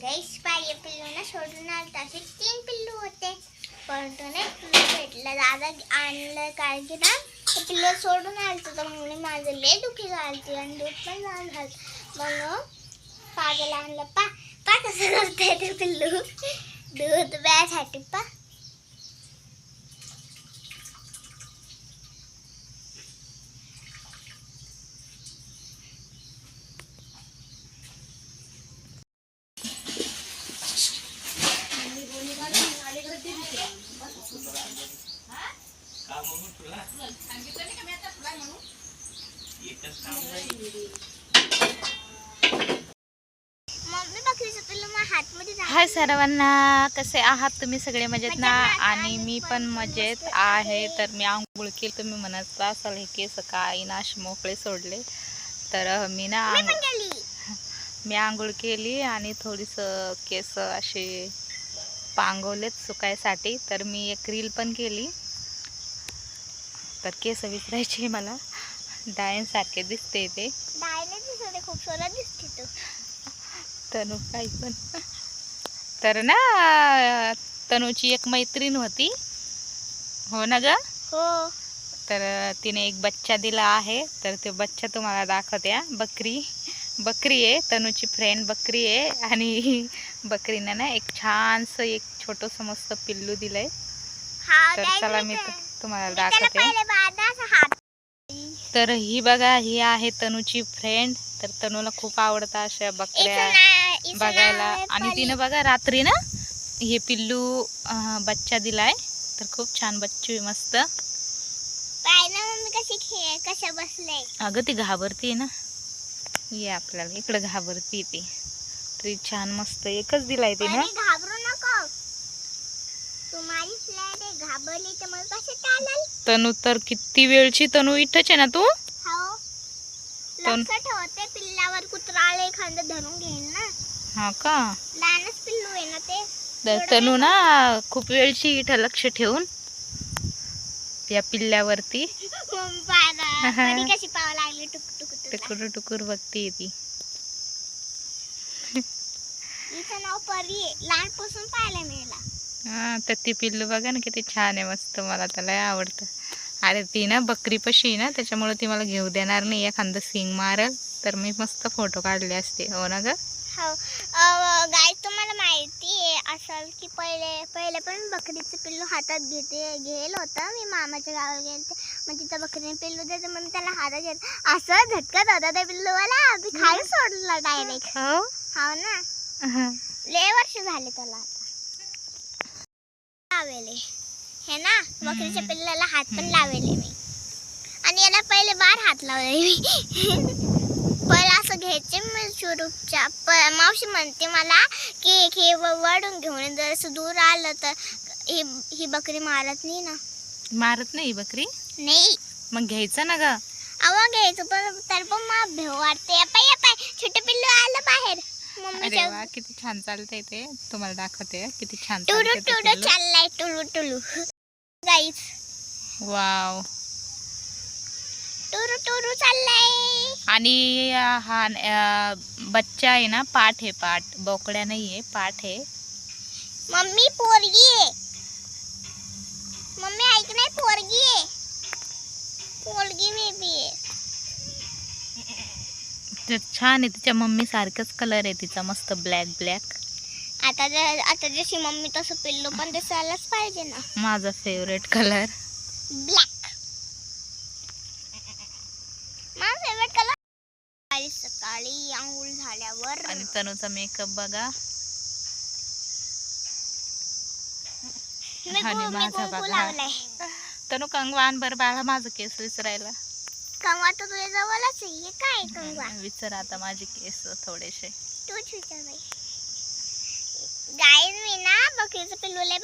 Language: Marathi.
गाईस पाहिजे पिल्लू ना सोडून आलं असे तीन पिल्लू होते. परंतु नाही पिल्लू भेटलं. दादा आणलं कारण की ना ते पिल्लू सोडून आलं तर म्हणून माझं लय दुखी झालती आणि दूध पण झालं झालं म्हणून पागल आणलं. पा पा कसं करते ते पिल्लू. दूध प्यायसाठी पा मम्मी बकरीचं पिल्लू मग हातमध्ये झालं. हाय सर्वांना कसे आहात तुम्ही सगळे? मजेत ना? आणि मी पण मजेत आहे. तर मी आंघोळ केली तुम्ही म्हणत असाल हे केस काय नाश मोकळे सोडले. तर मी ना मी आंघोळ केली आणि थोडीसं केस असे पांगवलेत सुकायसाठी. तर मी एक रील पण केली. तर केस विसरायचे मला. डायनसारखे दिसते ते. डायने दिसते खूप सोनं दिसते तू. तनू काही पण. तर ना तनूची एक मैत्रीण होती. हो ना ग? हो. तर तिने एक बच्चा दिला आहे. तर ते बच्चा तुम्हाला दाखवते हा. बकरी. बकरी आहे तनूची फ्रेंड बकरी आहे. आणि बकरीनं ना एक छानसं एक छोटंसं मस्त पिल्लू दिलंय. तर चला मी तुम्हाला दाखवते. तर ही बघा ही आहे तनूची फ्रेंड तर तनूला खूप आवडतं अशा बकऱ्या बघायला. आणि. तिनं बघा रात्री ना हे पिल्लू बच्चा दिलाय. तर खूप छान बच्चू आहे मस्त. अगं ती घाबरती ना. ये आपल्याला इकडं घाबरती ती. तरी छान मस्त एकच दिलाय तिनं परी घाबरू नको तू माझी फ्लॅट आहे घाबरली तर मग कसं चालेल तनू तर किती वेळची तनू इथंच आहे ना तू? हो। ठेवते पिल्लावर कुत्रा आले एखादं धरून घेईन ना. हा का? लहानच पिल्लू आहे ना ते. तर तनू ना खूप वेळची इथं लक्ष ठेवून या पिल्ल्यावरती. कशी पाव लागली टुक टुक टुक टुकुर टुकुर बघते ती. इथं नाव परी लहानपासून पाहायला मिळाला. हा तर ती पिल्लू बघा ना किती छान आहे मस्त. मला त्याला आवडतं. अरे ती ना बकरी पशी आहे ना त्याच्यामुळे ती मला घेऊ देणार नाही. एखादं सिंग मारल तर मी मस्त फोटो काढले असते. हो ना ग? हो. गाय तुम्हाला माहिती आहे असेल की पहिले पहिले पण बकरीचं पिल्लू हातात घेते घेल होतं. मी मामाच्या गावाला गेले मग तिथं बकरीने पिल्लू द्यायचं मग त्याला हातात घेत. असं झटकत होता त्या पिल्लूवाला. मी खाली सोडलं डायरेक्ट हो? हो ना? लय वर्ष झाले त्याला लावेले. हे ना बकरीच्या पिल्लाला हात पण लावेले मी. आणि याला पहिले बार हात लावले मी. पहिले असं घ्यायचे मी शुरूपच्या प मावशी म्हणते मला की हे वडून घेऊन. जर असं दूर आलं तर ही ही बकरी मारत नाही ना. मारत नाही ही बकरी? नाही. मग घ्यायचं ना ग. अवा घ्यायचं पण तर पण मग भेव वाटते. पाय पाय छोटे पिल्लू आलं बाहेर. अरे मम्मीच्या वा किती छान चालतंय ते. तुम्हाला दाखवते किती छान टुडू चालतंय ते टुडू पिल्लू. चाललाय. टुलू टुलू. गाईच वाव टुरू टुरू चाललाय. आणि हा अं, बच्चा आहे ना पाठ आहे पाठ. बोकड्या नाही आहे पाठ आहे. मम्मी पोरगी आहे. मम्मी ऐक नाही पोरगी आहे. पोरगी मे बी आहे. तर छान आहे तिच्या मम्मी सारखंच कलर आहे तिचा मस्त ब्लॅक ब्लॅक आता जर आता जशी मम्मी तसं पिल्लू पण दिसायलाच पाहिजे ना. माझा फेवरेट कलर ब्लॅक माझा फेवरेट कलर सकाळी सकाळी आंघोळ झाल्यावर. आणि तनूचा मेकअप बघा. मी आणि गु- मी माझा कुंकू बघा. लावलाय. तनू कंगवान बर बाळा माझं केस विसरायला. कंगवा तर तुझ्या जवळच आहे. हे काय कंगवा? विसर आता माझे केस थोडेसे. तूच विचार बाई. गाय मी ना बकरीचं पिल्लू लय